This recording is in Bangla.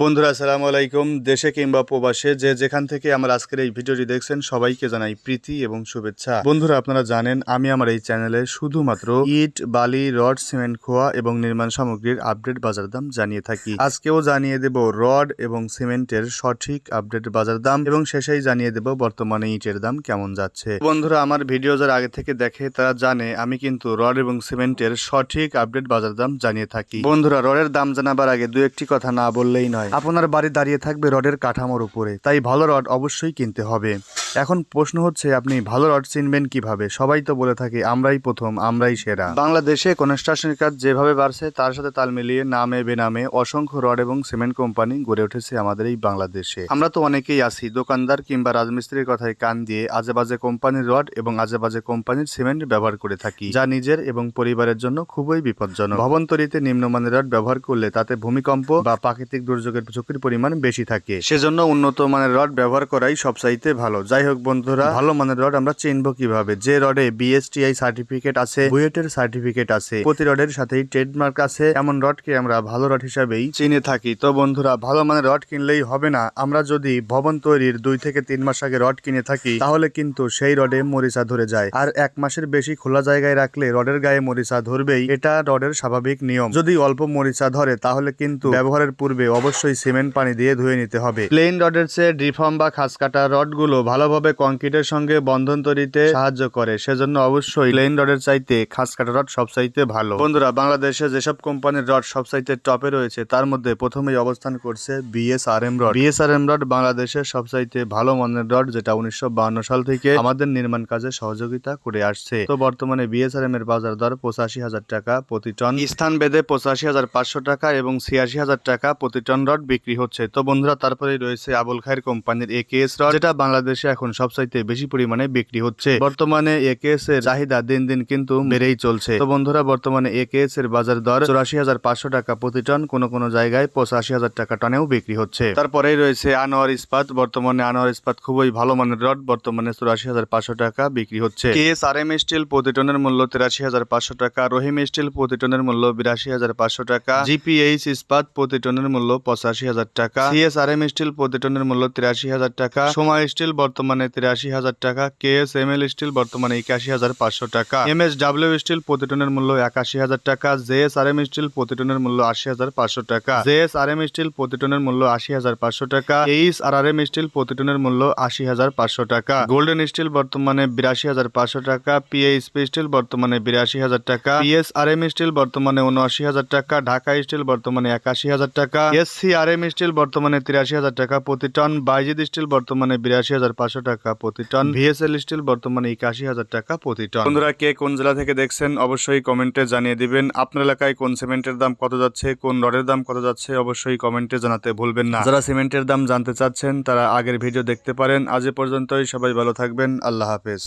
বন্ধুরা, আসসালামু আলাইকুম। দেশে কিংবা প্রবাসে যে যেখান থেকে আমার আজকের এই ভিডিওটি দেখছেন, সবাইকে জানাই প্রীতি এবং শুভেচ্ছা। বন্ধুরা, আপনারা জানেন, আমি আমার এই চ্যানেলে শুধুমাত্র ইট, বালি, রড, সিমেন্ট, খোয়া এবং নির্মাণ সামগ্রীর আপডেট বাজার দাম জানিয়ে থাকি। আজকেও জানিয়ে দেব রড এবং সিমেন্টের সঠিক আপডেট বাজার দাম এবং শেষেই জানিয়ে দেব বর্তমানে ইটের দাম কেমন যাচ্ছে। বন্ধুরা, আমার ভিডিও যারা আগে থেকে দেখে, তারা জানে, আমি কিন্তু রড এবং সিমেন্টের সঠিক আপডেট বাজার দাম জানিয়ে থাকি। বন্ধুরা, রডের দাম জানাবার আগে দু একটি কথা না বললেই নয়। আপনার বাড়ি দাঁড়িয়ে থাকবে রডের কাঠামোর উপরে। তাই ভালো রড অবশ্যই কিনতে হবে। এখন প্রশ্ন হচ্ছে, আপনি ভালো রড চিনবেন কীভাবে? সবাই তো বলে থাকে, আমরাই প্রথম, আমরাই সেরা। বাংলাদেশে কনস্ট্রাকশনের কাজ যেভাবে বাড়ছে, তার সাথে তাল মিলিয়ে নামে বেনামে অসংখ্য রড এবং সিমেন্ট কোম্পানি গড়ে উঠেছে আমাদের এই বাংলাদেশে। আমরা তো অনেকেই আছি, দোকানদার কিংবা রাজমিস্ত্রির কথায় কান দিয়ে আজে বাজে কোম্পানির রড এবং আজে বাজে কোম্পানির সিমেন্ট ব্যবহার করে থাকি, যা নিজের এবং পরিবারের জন্য খুবই বিপজ্জনক। ভবন তৈরিতে নিম্নমানের রড ব্যবহার করলে তাতে ভূমিকম্প বা প্রাকৃতিক দুর্যোগের ঝুঁকির পরিমাণ বেশি থাকে। সেজন্য উন্নত মানের রড ব্যবহার করাই সবচাইতে ভালো। যাই হোক বন্ধুরা ভালো মানের রড আমরা চিনবো কীভাবে? যে রডে বিএসটিআই সার্টিফিকেট আছে বুয়েটের সার্টিফিকেট আছে প্রতি রডের সাথেই ট্রেডমার্ক আছে এমন রডকে আমরা ভালো রড হিসাবেই চিনে থাকি। তো বন্ধুরা ভালো মানের রড কিনলেই হবে না। আমরা যদি ভবন তৈরির দুই থেকে তিন মাস আগে রড কিনে থাকি তাহলে কিন্তু সেই রডে মরিচা ধরে যায়। আর এক মাসের বেশি খোলা জায়গায় রাখলে রডের গায়ে মরিচা ধরবেই এটা রডের স্বাভাবিক নিয়ম। যদি অল্প মরিচা ধরে তাহলে কিন্তু ব্যবহারের পূর্বে অবশ্যই সিমেন্ট পানি দিয়ে ধুয়ে নিতে হবে। প্লেন রডের চেয়ে ডিফর্ম বা খাস কাটা রডগুলো ভালোভাবে কংক্রিটের সঙ্গে বন্ধন তৈরিতে সাহায্য করে, সেজন্য অবশ্যই প্লেন রডের চাইতে খাস কাটা রড সবচাইতে ভালো। বন্ধুরা, বাংলাদেশে যেসব কোম্পানির রড সবচাইতে টপে রয়েছে, তার মধ্যে প্রথমেই অবস্থান করছে বিএসআরএম রড বিএসআরএম রড বাংলাদেশের সবচাইতে ভালো মানের রড যেটা উনিশশো সাল থেকে আমাদের নির্মাণ কাজে সহযোগিতা করে আসছে। তো বর্তমানে বিএসআরএম এর বাজার দর পঁচাশি হাজার টাকা প্রতি টন স্থান বেদে পঁচাশি হাজার পাঁচশো টাকা এবং ছিয়াশি হাজার টাকা প্রতি টন রড বিক্রি হচ্ছে। তো বন্ধুরা, তারপরেই রয়েছে আবুল খায়ের কোম্পানির একেএস রড যেটা বাংলাদেশে এখন সবচাইতে বেশি পরিমাণে বিক্রি হচ্ছে। বর্তমানে একেএস এর চাহিদা দিন দিন কিন্তু বেড়েই চলছে। তো বন্ধুরা, বর্তমানে একেএস এর বাজার দর চুরাশি হাজার পাঁচশো টাকা প্রতি টন, কোনো কোনো জায়গায় পঁচাশি হাজার টাকা টনেও বিক্রি হচ্ছে। তারপরেই রয়েছে আনোয়ার ইস্পাত। বর্তমানে আনোয়ার ইস্পাত খুবই ভালো মানের রড, বর্তমানে চুরাশি হাজার পাঁচশো টাকা বিক্রি হচ্ছে। কেএস আর এম স্টিল প্রতি টনের মূল্য তিরাশি হাজার পাঁচশো টাকা, রহিম স্টিল প্রতি টনের মূল্য বিরাশি হাজার পাঁচশো টাকা জিপিএইচ ইস্পাত প্রতি টনের মূল্য পঁচাশি হাজার টাকা সিএস আর এম স্টিল প্রতি টনের মূল্য তিরাশি হাজার টাকা, সোমা স্টিল বর্তমানে তিরাশি হাজার টাকা কেএস এম এল স্টিল বর্তমানে একাশি হাজার পাঁচশো টাকা এম এস ডাব্লিউ স্টিল প্রতি টনের মূল্য একাশি হাজার টাকা জেএস আর এম স্টিল প্রতি টনের মূল্য আশি হাজার পাঁচশো টাকা জেএস আর এম স্টিল প্রতি টনের মূল্য আশি হাজার পাঁচশো টাকা H R R M steel প্রতি টনের মূল্য আশি হাজার পাঁচশো টাকা, গোল্ডেন স্টিল বর্তমানে বিরাশি হাজার পাঁচশো টাকা, পিএইচপি স্টিল বর্তমানে বিরাশি হাজার টাকা পিএস আর এম স্টিল বর্তমানে উনআশি হাজার টাকা, ঢাকা স্টিল বর্তমানে একাশি হাজার টাকা S C R M steel বর্তমানে তিরাশি হাজার টাকা প্রতি টন, বাইজিদ স্টিল বর্তমানে বিরাশি হাজার পাঁচশো টাকা প্রতি টন। ভিএসএল স্টিল বর্তমানে একাশি হাজার টাকা প্রতি টন। বন্ধুরা, কে কোন জেলা থেকে দেখছেন অবশ্যই কমেন্টে জানিয়ে দিবেন। আপনার এলাকায় কোন সিমেন্টের দাম কত যাচ্ছে, কোন রডের দাম কত যাচ্ছে অবশ্যই কমেন্টে জানাতে ভুলবেন না। যারা সিমেন্টের দাম জানতে চাচ্ছেন, তারা আগের ভিডিও দেখতে পারেন। আজ পর্যন্তই, সবাই ভালো থাকবেন। আল্লাহ হাফেজ।